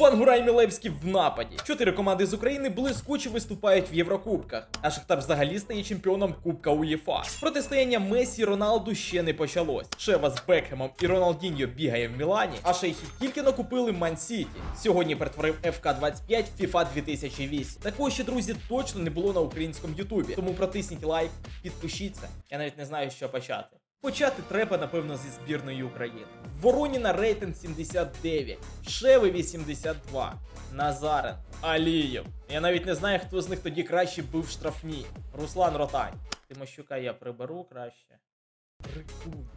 Бангура Мілевський в нападі. Чотири команди з України блискуче виступають в Єврокубках, а Шахтар взагалі стає чемпіоном Кубка УЄФА. Протистояння Месі Роналду ще не почалось. Шева з Бекхемом і Роналдіньо бігає в Мілані, а шейхи тільки накупили Ман-Сіті. Сьогодні перетворив ФК-25 в FIFA 2008. Такого ще, друзі, точно не було на українському Ютубі. Тому протисніть лайк, підпишіться. Я навіть не знаю, що почати. Почати треба, напевно, зі збірної України. Вороніна рейтинг 79, Шеви 82, Назарен, Алієв. Я навіть не знаю, хто з них тоді краще був штрафні. Руслан Ротань. Тимощука я приберу краще. Рикунь,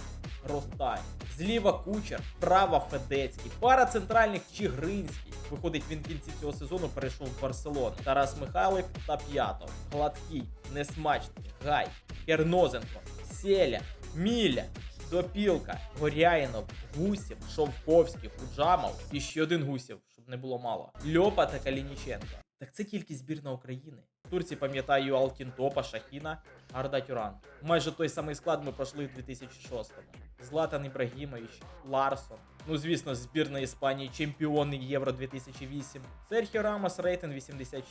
Ротань. Зліва Кучер, права Федецький, пара центральних Чигринський. Виходить, він в кінці цього сезону перейшов в Барселону. Тарас Михайлик та П'ятов. Гладкий, Несмачний, Гай, Кернозенко, Селя, Міля, Допілка, Горяїнов, Гусів, Шовковський, Худжамов і ще один Гусів, щоб не було мало. Льопа та Калініченко. Так це тільки збірна України. В Турції пам'ятаю Алтінтопа, Шахіна, Гарда Тюран. Майже той самий склад ми пройшли в 2006-му. Златан Ібрагімович, Ларсон. Ну, звісно, збірна Іспанії, чемпіони Євро 2008. Серхіо Рамос рейтинг 86.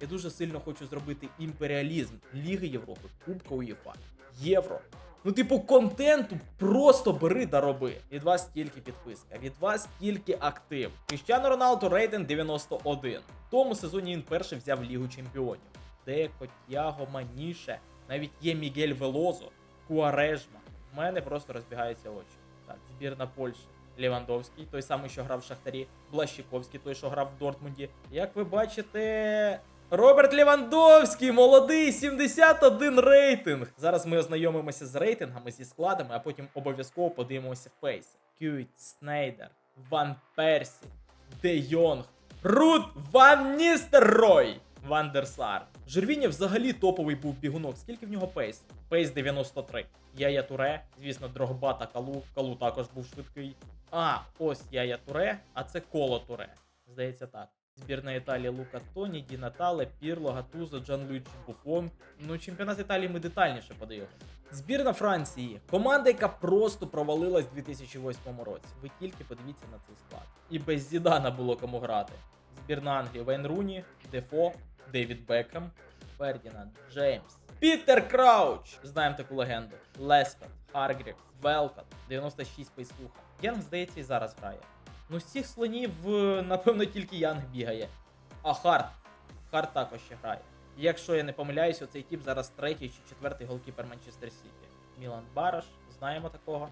Я дуже сильно хочу зробити імперіалізм Ліги Європи, Кубка УЄФА, Євро. Ну, типу, контенту просто бери да роби. Від вас тільки підписка, від вас тільки актив. Кріштіану Роналду рейтинг 91. В тому сезоні він перший взяв Лігу Чемпіонів. Деко, Тяго, Маніше, навіть є Мігель Велозо, Куарежма. У мене просто розбігаються очі. Так, збірна Польщі. Лівандовський, той самий, що грав в Шахтарі, Блащиковський, той, що грав в Дортмунді. Як ви бачите, Роберт Лівандовський, молодий, 71 рейтинг. Зараз ми ознайомимося з рейтингами, зі складами, а потім обов'язково подивимося фейси. Кюйт, Снейдер, Ван Персі, Де Йонг, Рут Ван Ністеррой, Ван дер Жервіні взагалі топовий був бігунок. Скільки в нього пейс? Пейс 93. Яя Туре, звісно, Дрогба та Калу. Калу також був швидкий. А, ось Яя Туре, а це Коло Туре. Здається так. Збірна Італії Лука Тоні, Ді Натале, Пірло, Гатузо, Джан Луїджі Буфон. Ну, чемпіонат Італії ми детальніше подивимося. Збірна Франції. Команда, яка просто провалилась у 2008 році. Ви тільки подивіться на цей склад. І без Зідана було кому грати. Збірна Англії Вейн Руні, Дефо, Девід Бекхем, Фердінанд, Джеймс, Пітер Крауч. Знаємо таку легенду. Лестер, Харгрів, Велкот, 96 пейсуха. Янг, здається, і зараз грає. Ну, з цих слонів, е, напевно, тільки Янг бігає. А Харт. Харт також ще грає. Якщо я не помиляюсь, оцей тип зараз третій чи четвертий голкіпер Манчестер Сіті. Мілан Бараш, знаємо такого.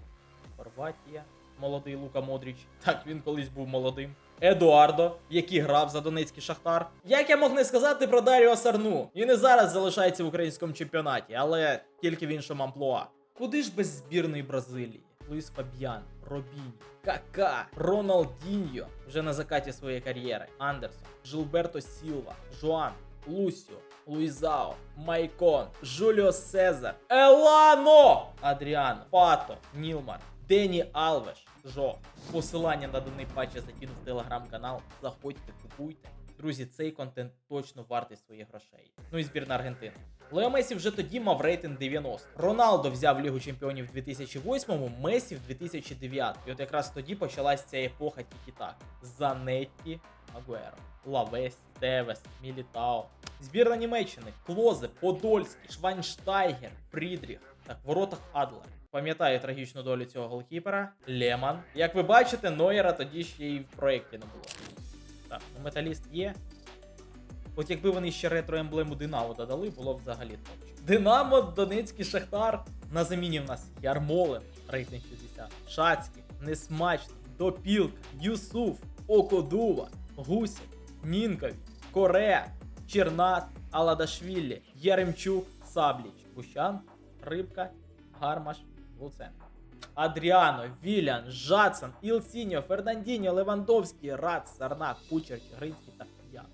Хорватія. Молодий Лука Модріч. Так, він колись був молодим. Едуардо, який грав за Донецький Шахтар. Як я мог не сказати про Даріо Сарну? Він і зараз залишається в українському чемпіонаті, але тільки в іншому амплуа. Куди ж без збірної Бразилії? Луїс Фабіан, Робінь, Кака, Роналдіньо вже на закаті своєї кар'єри. Андерсон, Жилберто Сілва, Жуан, Лусіо, Луїзао, Майкон, Жуліо Сезар, Елано, Адріано, Пато, Нілмар, Дені Алвеш, Жо. Посилання на даний патч я закину в телеграм-канал. Заходьте, купуйте. Друзі, цей контент точно вартий своїх грошей. Ну і збірна Аргентини. Лео Месі вже тоді мав рейтинг 90. Роналдо взяв Лігу Чемпіонів в 2008-му, Месі в 2009. І от якраз тоді почалась ця епоха тікі-так. Занетті, Агуеро, Лавесі, Девес, Мілітао. Збірна Німеччини, Клозе, Подольський, Швайнштайгер, Фрідріх. Так, воротах Адлер. Пам'ятаю трагічну долю цього голкіпера. Леман. Як ви бачите, Нойера тоді ще й в проєкті не було. Так, ну металіст є. От якби вони ще ретро-емблему Динамо додали, було б взагалі топчик. Динамо, Донецький Шахтар. На заміні в нас Ярмолин, рейтинг 60, Шацький, Несмачний, Допілка, Юсуф, Окодува, Гусів, Нінкові, Корея, Чернат, Аладашвілі, Яремчук, Сабліч, Бущан, Рибка, Гармаш, Луценко. Адріано, Вілян, Жадсон, Ілсіньо, Фернандіньо, Левандовський, Рац, Сарнак, Кучер, Гринський та я.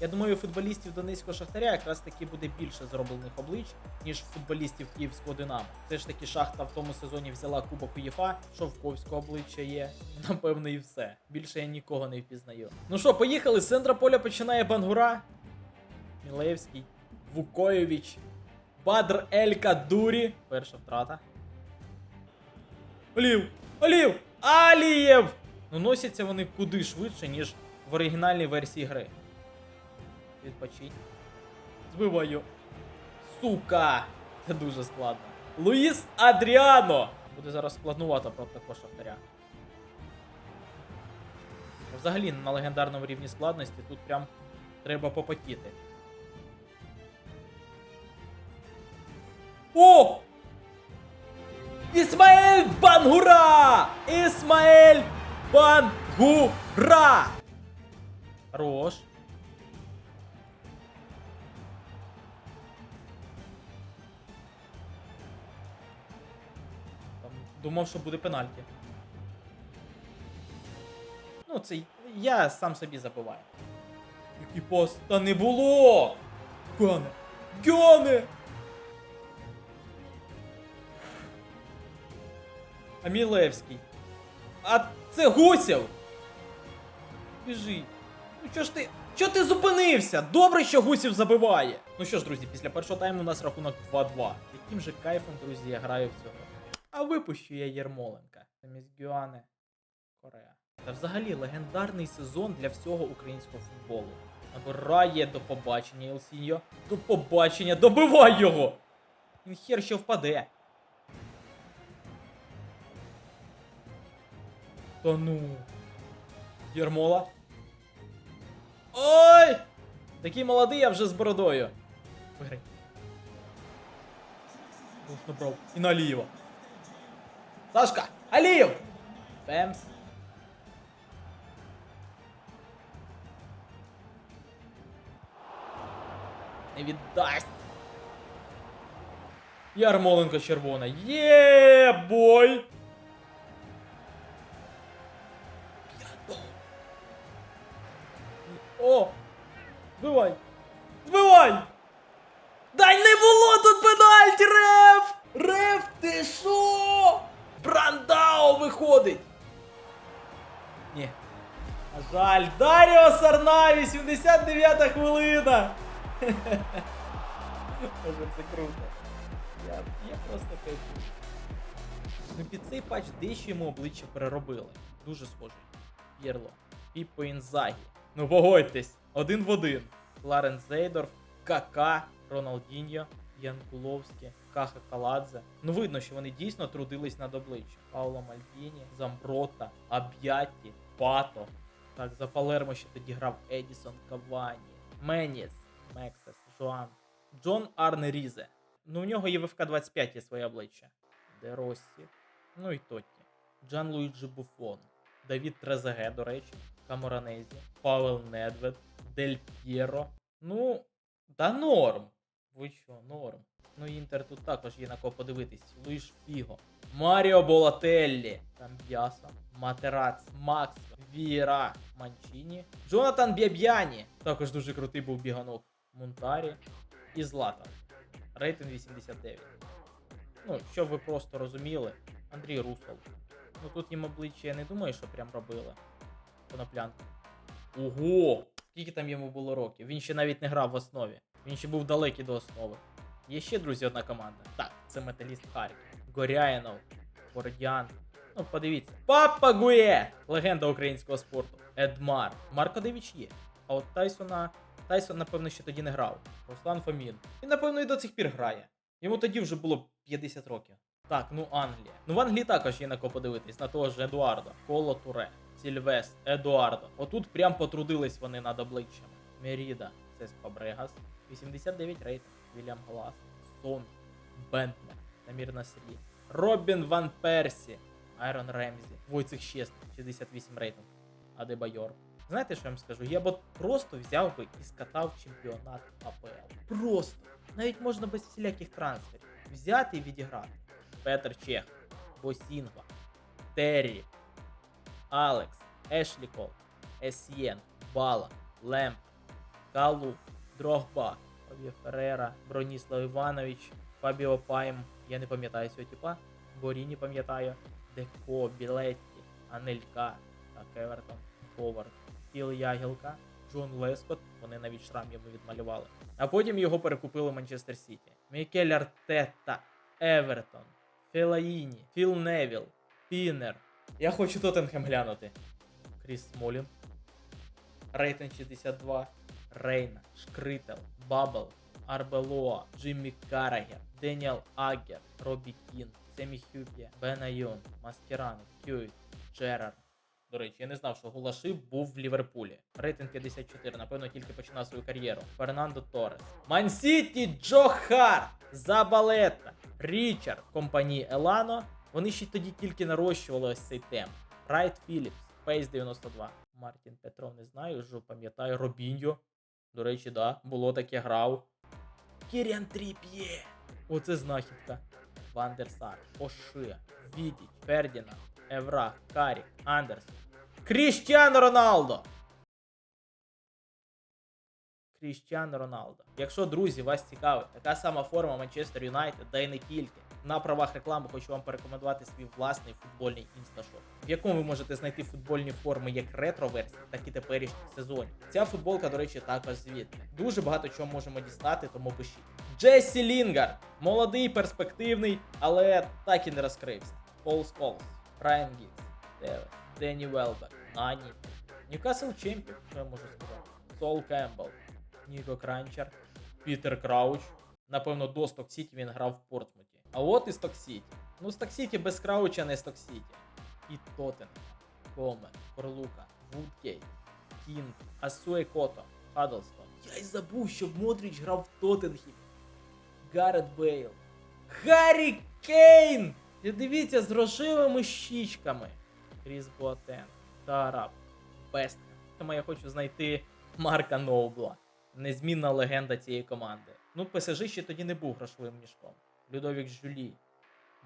Я думаю, футболістів Донецького Шахтаря якраз таки буде більше зроблених облич, ніж футболістів Київського Динамо. Це ж таки шахта в тому сезоні взяла Кубок УЄФА, Шовковського обличчя є. Напевно, і все. Більше я нікого не впізнаю. Ну що, поїхали. З центра поля починає Бангура. Мілевський, Вукойович, Бадр Ель Кадурі. Перша втрата. Олів! Олів! Алієв! Ну носяться вони куди швидше, ніж в оригінальній версії гри. Відпочинь. Збиваю. Сука! Це дуже складно. Луїс Адріано! Буде зараз складнувато проти такого шахтаря. Взагалі на легендарному рівні складності тут прям треба попотіти. О! Ісмаель Бангура! Ісмаель Бангура! Хорош. Думав, що буде пенальті. Ну, це я сам собі забуваю. Який пас? Та не було! Гане! Гане! А Мілевський. А це Гусєв! Біжи. Ну чо ж ти. Чо ти зупинився? Добре, що Гусів забиває. Ну що ж, друзі, після першого тайму у нас рахунок 2-2. Яким же кайфом, друзі, я граю в гру. А випущу я Єрмоленка. Замість Гюане. Корея. Та взагалі легендарний сезон для всього українського футболу. Набирає до побачення, Елсіньо. До побачення, добивай його! Він хер що впаде. Та ну. Єрмола. Ой! Такий молодий, а вже з бородою. Виграй. І на. Сашка! Алієв! Пемс. Не віддасть. Ярмоленко червона. Є, бой! Сарнаві, 79 хвилина! Боже, це круто. Я, я просто кайфую. Ну під цей патч дещо йому обличчя переробили. Дуже схожий. П'єрло. Піппо Інзагі. Ну погодьтесь, один в один. Кларенс Зейдорф, Кака, Роналдіньо, Янкуловський, Каха Каладзе. Ну видно, що вони дійсно трудились над обличчям. Пауло Мальдіні, Замброта, Аб'ятті, Пато. Так, за Палермо ще тоді грав Едісон Кавані, Меніс, Мексес, Жоан, Джон Арне Різе. Ну, у нього є в ФК-25 є своє обличчя. Де Россі. Ну і Тотті. Джан Луїджі Буфон. Давід Трезеге, до речі, Каморанезі, Павел Недвед, Дель П'єро. Ну, та норм. Ви що, норм. Ну, Інтер тут також є на кого подивитись. Луїш Фіго, Маріо Болателлі, Камб'ясо, Матерац, Макс, Віра, Манчіні, Джонатан Бєб'яні. Також дуже крутий був біганок. Мунтарі і Златан. Рейтинг 89. Ну, щоб ви просто розуміли, Андрій Русол. Ну тут їм обличчя я не думаю, що прям робили. Коноплянка. Ого! Скільки там йому було років? Він ще навіть не грав в основі. Він ще був далекий до основи. Є ще, друзі, одна команда. Так, це металіст Харків. Горяєнов, Бородян. Ну, подивіться. Папа Гує! Легенда українського спорту. Едмар. Марко Девіч є. А от Тайсона. Тайсон, напевно, ще тоді не грав. Руслан Фомін. Він, напевно, і до цих пір грає. Йому тоді вже було 50 років. Так, ну Англія. Ну в Англії також є на кого подивитись, на того ж Едуардо, Коло Туре, Сільвест, Едуардо. Отут прям потрудились вони над обличчями. Меріда, це Фабрегас, 89 рейтинг, Вільям Глас, Сон, Бентнер, Намір Насрі, Робін Ван Персі, Айрон Ремзі, Войцех Щесний, 68 рейтинг, Адебайор. Знаєте, що я вам скажу? Я б просто взяв би і скатав чемпіонат АПЛ. Просто. Навіть можна без всіляких трансферів. Взяти і відіграти. Петр Чех, Босінгва, Террі, Алекс, Ешлі Кол, Есьєн, Бала, Лемп, Калу, Дрогба, Фабіо Феррера, Броніслав Іванович, Фабіо Пайм, я не пам'ятаю цього типа, Боріні пам'ятаю, Деко, Білетті, Анелька, так, Евертон, Ховард, Філ Ягілка, Джон Лескот, вони навіть шрам йому відмалювали. А потім його перекупили Манчестер Сіті. Мікель Артетта, Евертон, Фелаїні, Філ Невіл, Пінер. Я хочу Тоттенхем глянути. Кріс Смолін. Рейтинг 62, Рейна, Шкрител, Бабл, Арбелоа, Джиммі Карагер, Деніел Агер, Робі Кін, Семі Хюп'є, Бен Айон, Маскеран, Кьюіт, Джерард. До речі, я не знав, що Гулаши був в Ліверпулі. Рейтинг 54, напевно, тільки починав свою кар'єру. Фернандо Торрес. Мансіті, Джо Харт, Забалета, Річард, компанії Елано. Вони ще тоді тільки нарощували ось цей темп. Райт Філіпс, Фейс 92. Мартін Петров не знаю, що пам'ятаю. Робіньо. До речі, да, було таке грав. Кіріан Тріп'є. Оце знахідка. Вандерсар, Оши, Відіч, Фердіна, Евра, Карік, Андерсон. Кріштіано Роналдо! Кріштіано Роналдо. Якщо, друзі, вас цікавить така сама форма Манчестер Юнайтед, да й не тільки. На правах реклами хочу вам порекомендувати свій власний футбольний інсташоп, в якому ви можете знайти футбольні форми як ретро-версії, так і теперішніх сезонів. Ця футболка, до речі, також звідти. Дуже багато чого можемо дістати, тому пишіть. Джесі Лінгард, молодий, перспективний, але так і не розкрився. Пол Сколс, Райан Девес, Дені Велбек, Нані, Ньюкасл Чемпіон, що я можу сказати? Сол Кембл, Ніко Кранчер, Пітер Крауч. Напевно, до Сток Сіті він грав в Портсмуті. А от і Сток Сіті. Ну, Сток Сіті без Крауча не Сток Сіті. І Тоттен, Комен, Корлука, Вудкей, Кінг, Асуе Кото, Хаддлстон. Я й забув, що Модріч грав в Тоттенхімі. Гаррет Бейл. Гаррі Кейн! І дивіться, з рожевими щічками. Кріс Боатен, Тарап, Бестхем. Тому я хочу знайти Марка Ноубла. Незмінна легенда цієї команди. Ну, ПСЖ ще тоді не був грошовим мішком. Людовік Жюлі,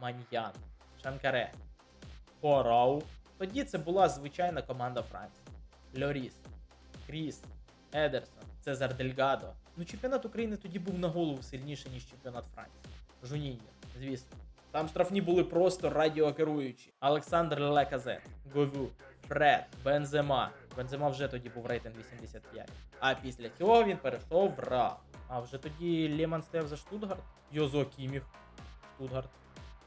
Маньян, Шанкаре, Порау. Тоді це була звичайна команда Франції. Льоріс, Кріс, Едерсон, Цезар Дельгадо. Ну, чемпіонат України тоді був на голову сильніший, ніж чемпіонат Франції. Жуніньо, звісно. Там штрафні були просто радіокеруючі. Олександр Леказет, Говю, Фред, Бензема. Бензема вже тоді був рейтинг 85. А після цього він перейшов в РА. А вже тоді Леман стояв за Штутгарт. Йозо Кіміх, Штутгарт.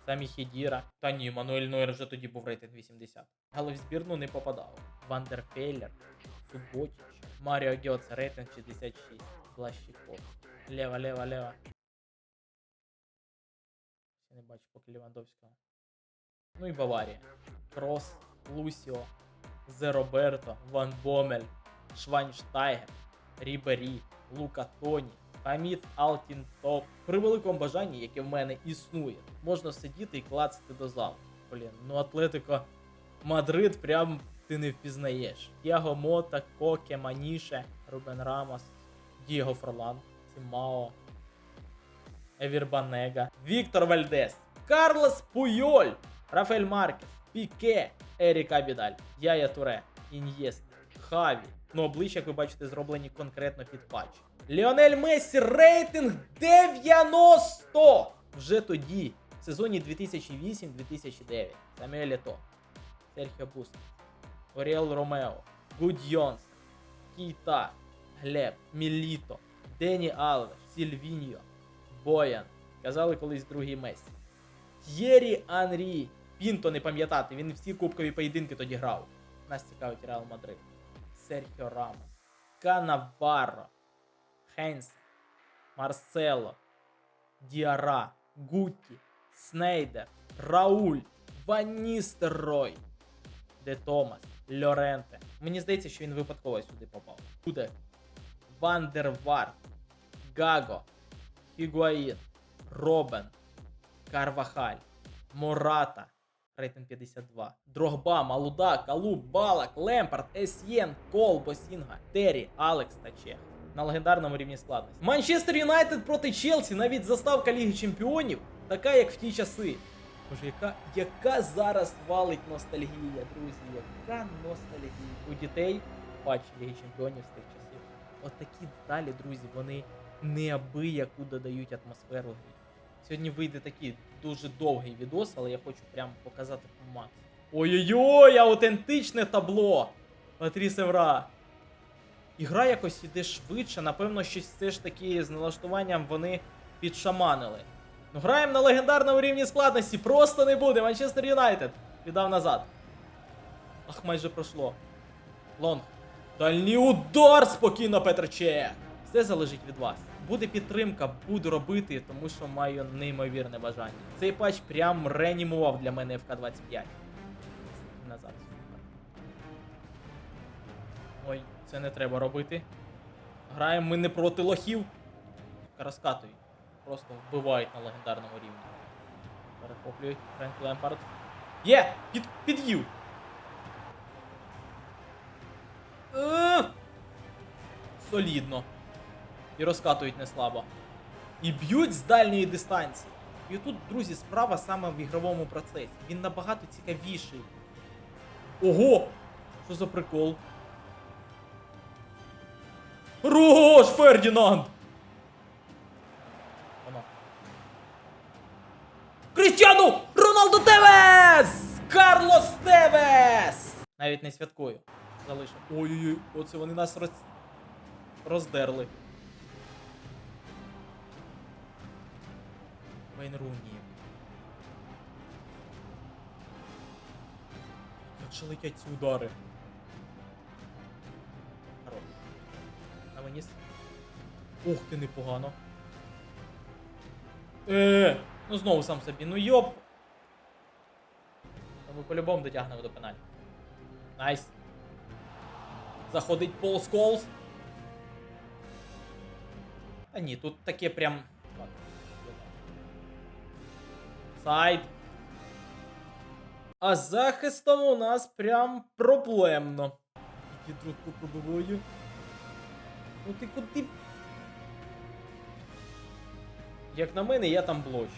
Самі Хедіра. Та ні, Мануель Нойер вже тоді був рейтинг 80. Але в збірну не попадав. Вандерфейлер, Суботіч, Маріо Гьоц, рейтинг 66. Блащиков. Лева, лева, лева. Я не бачу поки Лівандовського. Ну і Баварія. Крос, Лусіо, Зе Роберто, Ван Бомель, Швайнштайгер, Рібері, Лука Тоні, Алтін Топ. При великому бажанні, яке в мене існує, можна сидіти і клацати до залу. Блін, ну Атлетико Мадрид прям ти не впізнаєш. Тіаго Мота, Коке, Маніше, Рубен Рамос, Діго Форлан, Сімао, Евір Банега, Віктор Вальдес, Карлос Пуйоль, Рафель Маркес, Піке, Ерік Абідаль, Яя Туре, Ін'єст, Хаві. Ну, обличчя, як ви бачите, зроблені конкретно під патч. Ліонель Мессі рейтинг 90! Вже тоді, в сезоні 2008-2009. Самюель Ето, Серхіо Бускет, Оріел Ромео, Гудьйонс, Кейта, Глеб, Міліто, Дені Алвеш, Сільвіньо, Боян. Казали колись другий Месі. Т'єрі Анрі. Пінто не пам'ятати, він всі кубкові поєдинки тоді грав. Нас цікавить Реал Мадрид. Серхіо Рамос, Канаварро, Хейнс, Марсело, Діара, Гутті, Снейдер, Рауль, Ван Ністеррой, Де Томас, Льоренте. Мені здається, що він випадково сюди попав. Кудек, Вандерварт, Гаго, Хігуаїн, Робен, Карвахаль, Мората, рейтинг 52, Дрогба, Малуда, Калуб, Балак, Лемпард, Есьєн, Кол, Босінга, Террі, Алекс та Чех. На легендарному рівні складності. Манчестер Юнайтед проти Челсі, навіть заставка Ліги Чемпіонів, така як в ті часи. Боже, яка, яка зараз валить ностальгія, друзі, яка ностальгія. У дітей патч Ліги Чемпіонів з тих часів. От такі деталі, друзі, вони неабияку додають атмосферу грі. Сьогодні вийде такий дуже довгий відос, але я хочу прям показати по. Ой-ой-ой, аутентичне табло! Патріс Евра. Ігра якось іде швидше, напевно, щось все ж таки з налаштуванням вони підшаманили. Ну, граємо на легендарному рівні складності, просто не буде. Манчестер Юнайтед віддав назад. Ах, майже пройшло. Лонг. Дальній удар спокійно, Петрче. Все залежить від вас. Буде підтримка, буду робити, тому що маю неймовірне бажання. Цей патч прям реанімував для мене ФК-25. Назад. Ой, це не треба робити. Граємо ми не проти лохів. Розкатують. Просто вбивають на легендарному рівні. Перехоплюють Френк Лемпард. Є! Під, під'їв! Солідно. І розкатують не слабо. І б'ють з дальньої дистанції. І тут, друзі, справа саме в ігровому процесі. Він набагато цікавіший. Ого! Що за прикол? Хорош, Фердінанд! Воно. Крістіану! Роналду Тевес! Карлос Тевес! Навіть не святкую. Залишив. Ой-ой-ой, оце вони нас роз... роздерли. Вейн Руні. Як летять ці удари? Хорош. На мені. Ух ти, непогано. Е, ну знову сам собі. Ну йоп. Ми по-любому дотягнемо до пеналі. Найс. Заходить Пол Сколс. Та ні, тут таке прям. Сайд. А захистом у нас прям проблемно. Тільки трудку пробиваю. Ну ти куди? Як на мене, я там блочу.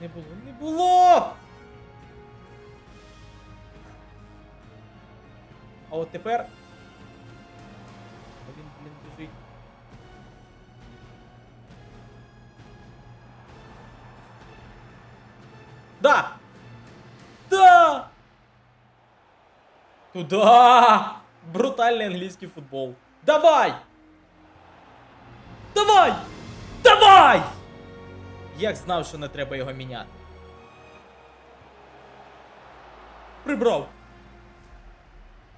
Не було, не було! А от тепер. Да! Да! Туда! Брутальний англійський футбол. Давай! Давай! Давай! Як знав, що не треба його міняти. Прибрав.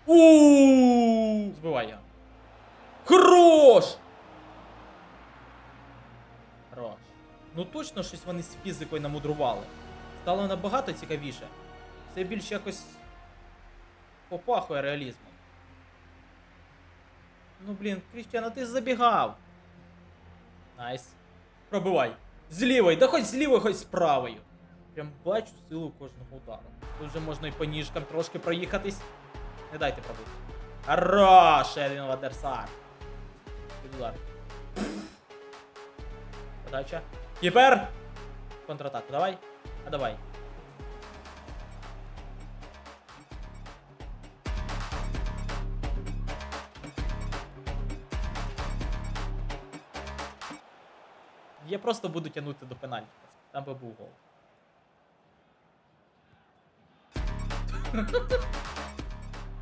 у Збивай його. Хорош! Хорош. Ну точно щось вони з фізикою намудрували. Стало набагато цікавіше. Це більш якось попахує реалізмом. Ну блін, Крістіано, ти забігав. Найс. Пробивай. З лівої, да хоч з лівої, хоч з правої. Прям бачу силу кожного удару. Тут вже можна і по ніжкам трошки проїхатись. Не дайте пробити. Хорош, Едвін Вадерсар. Під удар. Подача. Кіпер! Контратаку, давай. А давай. Я просто буду тягнути до пенальті. Там би був гол.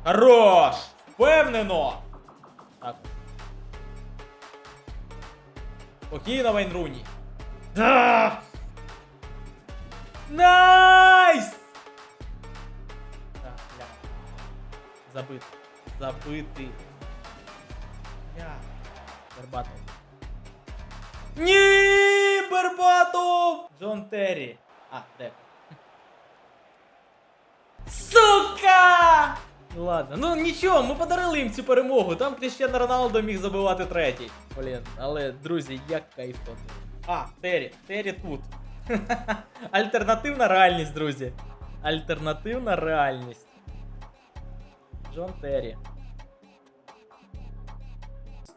Хорош! Впевнено! Так. Спокійно, Вейн Руні. Да! Найс! Так, бля. Забити. Забити. Бля. Бербатов. Ні, Бербатов! Джон Террі. А, де? Сука! Ну ладно, ну нічого, ми подарили їм цю перемогу. Там Кріштіано Роналдо міг забивати третій. Блін, але друзі, як кайфово. А, Террі, Террі тут. Альтернативна реальність, друзі. Альтернативна реальність. Джон Террі.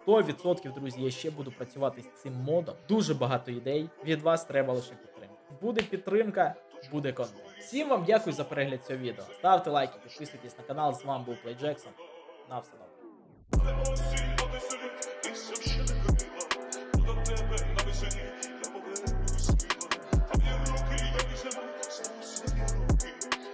100%, друзі, я ще буду працювати з цим модом. Дуже багато ідей. Від вас треба лише підтримка. Буде підтримка, буде контент. Всім вам дякую за перегляд цього відео. Ставте лайки, підписуйтесь на канал. З вами був Плей Джексон. На все добре.